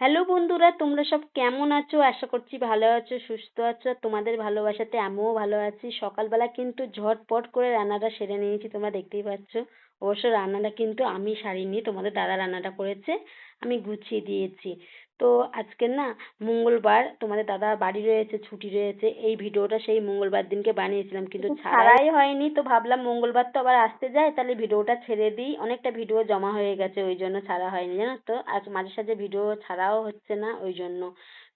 Hello বন্ধুরা, তোমরা সব কেমন আছো? আশা করছি ভালো আছো, সুস্থ আছো। তোমাদের ভালোবাসাতে আমিও ভালো আছি। সকালবেলা কিন্তু ঝটপট করে রান্নাটা সেরে নিয়েছি, তোমরা দেখতেই পাচ্ছ। অবশ্য রান্নাটা কিন্তু আমি সারিনি, তোমাদের দাদা রান্নাটা করেছে, আমি গুছিয়ে দিয়েছি। তো আজকে না মঙ্গলবার তোমাদের দাদা বাড়ি রয়েছে ছুটি রয়েছে এই ভিডিওটা সেই মঙ্গলবার দিনকে বানিয়েছিলাম। কিন্তু ছাড়াই হয়নি তো ভাবলাম মঙ্গলবার তো আবার আসতে যায় তাহলে ভিডিওটা ছেড়ে দিই। অনেকটা ভিডিও জমা হয়ে গেছে ওই জন্য ছাড়া হয়নি জানো তো? আর মাঝে সাঝে ভিডিও ছাড়াও হচ্ছে না ওই জন্য।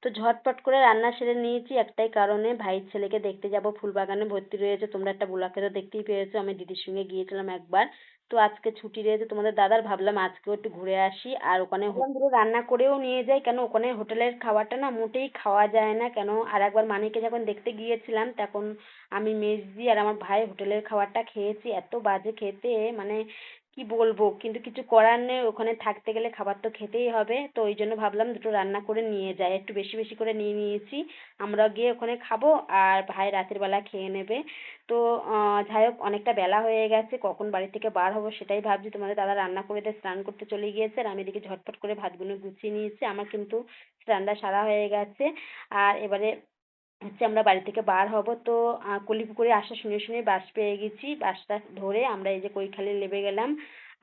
তো ঝটপট করে রান্না সেরে নিয়েছি একটাই কারণে ভাইয়ের ছেলেকে দেখতে যাব ফুলবাগানে ভর্তি রয়েছে তোমরা একটা ব্লগে তো দেখতেই পেয়েছ আমি দিদির সঙ্গে গিয়েছিলাম একবার। তো আজকে ছুটি রয়েছে, তোমাদের দাদার ভাবলাম আজকেও একটু ঘুরে আসি, আর ওখানে দুটো রান্না করেও নিয়ে যাই, কেন ওখানে হোটেলের খাবারটা না মোটেই খাওয়া যায় না, কেন? আর একবার মানিকে যখন দেখতে গিয়েছিলাম, তখন আমি মেজদি আর আমার ভাই হোটেলের খাবারটা খেয়েছি, এত বাজে খেতে মানে কি বলব? কিন্তু কিছু করার নেই, ওখানে থাকতে গেলে খাবার তো খেতেই হবে। তো ওই জন্য ভাবলাম দুটো রান্না করে নিয়ে যাই। একটু বেশি বেশি করে নিয়ে নিয়েছি। আমরা গিয়ে ওখানে খাব আর ভাই রাতের বেলা খেয়ে নেবে। তো যাই হোক, অনেকটা বেলা হয়ে গেছে। কখন বাড়ি থেকে বার হব সেটাই ভাবছি। তোমাদের দাদা রান্না করে দিয়ে স্নান করতে চলে গিয়েছে আর আমি এদিকে ঝটপট করে ভাতগুলো গুছিয়ে নিয়েছি। আমার কিন্তু স্নানটা সারা হয়ে গেছে। আর এবারে হচ্ছে আমরা বাড়ি থেকে বার হব। তো কলিপুকুরে আসা শুনে শুনে বাস পেয়ে গেছি। বাসটা ধরে আমরা এই যে কৈখালি নেমে গেলাম।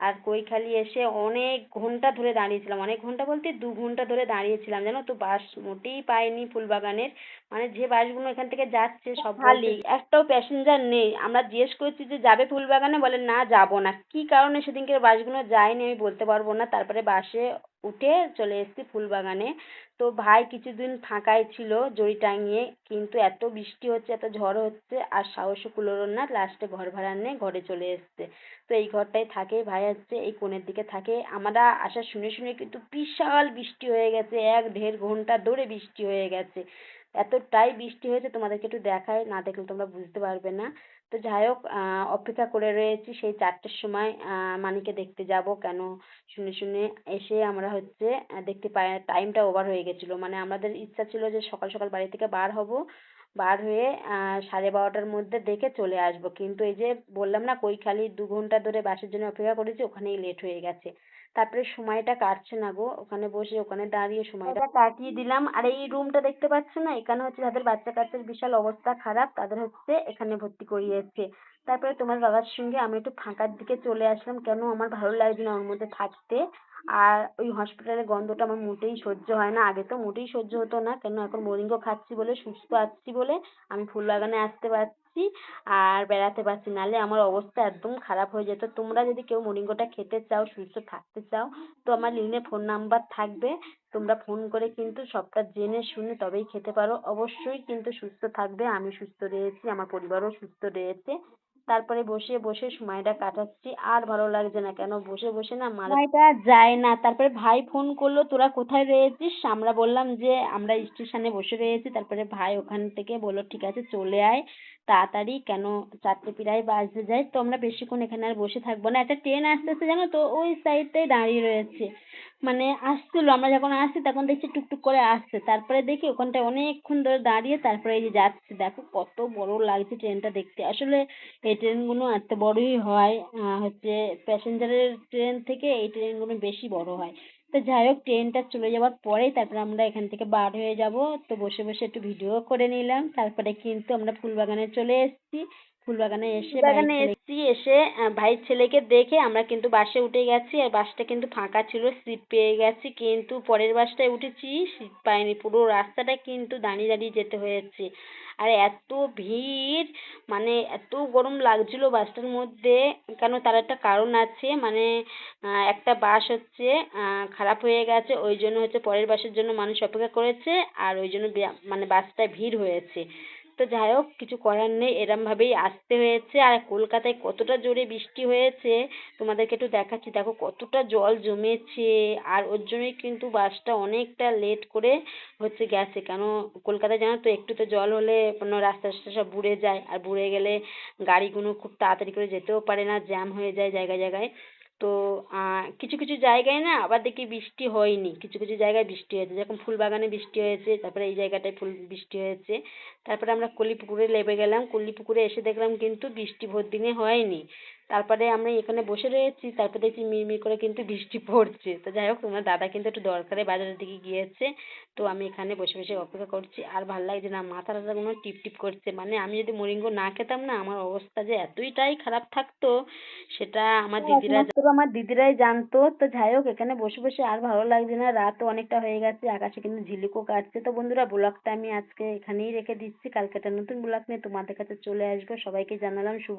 আর কৈখালি এসে অনেক ঘণ্টা ধরে দাঁড়িয়েছিলাম। অনেক ঘণ্টা বলতে দু ঘণ্টা ধরে দাঁড়িয়েছিলাম জানো তো? বাস মোটেই পাইনি ফুলবাগানের। মানে যে বাসগুলো এখান থেকে যাচ্ছে সব খালি। একটাও প্যাসেঞ্জার নেই। আমরা জিজ্ঞেস করছি যে যাবে ফুলবাগানে? বলে না যাব না। কি কারণে সেদিনকে বাসগুলো যায়নি আমি বলতে পারব না। তারপরে বাসে উঠে চলে এসেছি ফুলবাগানে। তো ভাই কিছুদিন ফাঁকাই ছিল জড়ি টাঙিয়ে কিন্তু এত বৃষ্টি হচ্ছে, এত ঝড় হচ্ছে, আর সাহসও কুলোলো না লাস্টে ঘর ভাড়া নিয়ে ঘরে চলে এসছে। তো এই ঘরটায় থাকে, ভাই হচ্ছে এই কোণের দিকে থাকে। আমরা আসা শুনে শুনে কিন্তু বিশাল বৃষ্টি হয়ে গেছে, এক দেড় ঘণ্টা ধরে বৃষ্টি হয়ে গেছে। এতটাই বৃষ্টি হয়েছে, তোমাদেরকে একটু দেখাই, না দেখলে তোমরা বুঝতে পারবে না। তো যাই হোক অপেক্ষা করে রয়েছি সেই চারটের সময় মানিকে দেখতে যাব। কেন? শুনে শুনে এসে আমরা হচ্ছে দেখতে পাই টাইমটা ওভার হয়ে গেছিল। মানে আমাদের ইচ্ছা ছিল যে সকাল সকাল বাড়ি থেকে বার হব। বার হয়ে সাড়ে বারোটার মধ্যে দেখে চলে আসব। কিন্তু এই যে বললাম না কৈখালি দু ঘণ্টা ধরে বাসের জন্য অপেক্ষা করেছি, ওখানেই লেট হয়ে গেছে। তারপরে সময়টা কাটছে না গো। ওখানে বসে, ওখানে দাঁড়িয়ে সময়টা কাটিয়ে দিলাম। আর এই রুমটা দেখতে পাচ্ছ না? এখানে হচ্ছে যাদের বাচ্চা কাচ্চার বিশাল অবস্থা খারাপ, তাদের হচ্ছে এখানে ভর্তি করিয়েছে তারপরে তোমার বাবার সঙ্গে আমি একটু ফাঁকার দিকে চলে আসলাম। কেন? আমার ভালো লাগছে না ওর মধ্যে থাকতে। আর ওই হসপিটালের গন্ধটা আমার মোটেই সহ্য হয় না। আগে তো মোটেই সহ্য হতো না। কেন? এখন মোরিঙ্গো খাচ্ছি বলে, সুস্থ আছি বলে আমি ফুল বাগানে আসতে পারছি আর বেড়াতে পারছি, নাহলে আমার অবস্থা একদম খারাপ হয়ে যেত। তোমরা যদি কেউ মোরিঙ্গোটা খেতে চাও, সুস্থ থাকতে চাও, তো আমার লিনে ফোন নাম্বার থাকবে। তোমরা ফোন করে কিন্তু সবটা জেনে শুনে তবেই খেতে পারো। অবশ্যই কিন্তু সুস্থ থাকবে। আমি সুস্থ রয়েছি, আমার পরিবারও সুস্থ রয়েছে। তারপরে বসে বসে সময়টা কাটাচ্ছি। আর ভালো লাগছে না কেন? বসে বসে না সময়টা যায় না। তারপরে ভাই ফোন করল, তোরা কোথায় রয়েছিস? আমরা বললাম যে, আমরা স্টেশনে বসে রয়েছি। তারপরে ভাই ওখান থেকে বলল, ঠিক আছে, চলে আয়। তাড়াতাড়ি কেন চারটে প্রায় বাজতে যায় তো আমরা বেশিক্ষণ এখানে আর বসে থাকব না। একটা ট্রেন আসতেছে জানো তো? ওই সাইডটায় দাঁড়িয়ে রয়েছে। মানে আসছিল, আমরা যখন আসছি তখন দেখছি টুকটুক করে আসছে। তারপরে দেখি ওখানটায় অনেকক্ষণ ধরে দাঁড়িয়ে, তারপরে এই যে যাচ্ছে। দেখো কত বড় লাগছে ট্রেনটা দেখতে। আসলে এই ট্রেনগুলো এত বড়ই হয় হচ্ছে প্যাসেঞ্জারের ট্রেন থেকে এই ট্রেনগুলো বেশি বড় হয়। তো যাই হোক, ট্রেনটা চলে যাওয়ার পরেই তারপরে আমরা এখান থেকে বার হয়ে যাব। তো বসে বসে একটু ভিডিও করে নিলাম। তারপরে কিন্তু আমরা ফুলবাগানে চলে এসেছি। ফুলবাগানে এসে বাগানে এসেছি এসে ভাইয়ের ছেলেকে দেখে আমরা কিন্তু বাসে উঠে গেছি আর বাসটা কিন্তু ফাঁকা ছিল সিট পেয়ে গেছি কিন্তু পরের বাসটায় উঠেছি সিট পাইনি পুরো রাস্তাটা কিন্তু দাঁড়িয়ে দাঁড়িয়ে যেতে হয়েছে। আর এত ভিড় মানে এত গরম লাগছিল বাসটার মধ্যে কেন তার একটা কারণ আছে মানে একটা বাস হচ্ছে খারাপ হয়ে গেছে ওই জন্য হচ্ছে পরের বাসের জন্য মানুষ অপেক্ষা করেছে আর ওই জন্য মানে বাসটায় ভিড় হয়েছে। তো যাই হোক, কিছু করার নেই। এরমভাবেই আসতে হয়েছে। আর কলকাতায় কতটা জোরে বৃষ্টি হয়েছে, তোমাদেরকে একটু দেখাচ্ছি। দেখো, কতটা জল জমেছে। আর ওর জন্যই কিন্তু বাসটা অনেকটা লেট করে হচ্ছে গেছে। কেন, কলকাতায় জানো তো একটু তো জল হলে রাস্তা রাস্তা সব বুড়ে যায়। আর বুড়ে গেলে গাড়িগুলো খুব তাড়াতাড়ি করে যেতেও পারে না জ্যাম হয়ে যায় জায়গায় জায়গায়। তো কিছু কিছু জায়গায় না আবার দেখি বৃষ্টি হয়নি। কিছু কিছু জায়গায় বৃষ্টি হয়েছে। যেরকম ফুলবাগানে বৃষ্টি হয়েছে, তারপরে এই জায়গাটায় ফুল বৃষ্টি হয়েছে। তারপরে আমরা কলিপুকুরে নেমে গেলাম। কলিপুকুরে এসে দেখলাম কিন্তু বৃষ্টি ভোর দিনে হয়নি। তারপরে আমি এখানে বসে রয়েছি তারপর দেখছি মিরমির করে কিন্তু বৃষ্টি পড়ছে। তো যাই হোক তোমার দাদা কিন্তু একটু দরকারে বাজারের দিকে গিয়েছে। তো আমি এখানে বসে বসে অপেক্ষা করছি। আর ভালো লাগছে না মাথা টাথা মনে হয় টিপ টিপ করছে। মানে আমি যদি মোরিঙ্গো না খেতাম না আমার অবস্থা যে এতটাই খারাপ থাকতো সেটা আমার দিদিরা একমাত্র আমার দিদিরাই জানতো। তো যাই হোক এখানে বসে বসে আর ভালো লাগছে না। রাতও অনেকটা হয়ে গেছে আকাশে কিন্তু ঝিলিকও কাটছে। তো বন্ধুরা ব্লগটা আমি আজকে এখানেই রেখে দিচ্ছি। কালকে একটা নতুন ব্লগ নিয়ে তোমাদের কাছে চলে আসব। সবাইকে জানালাম শুভ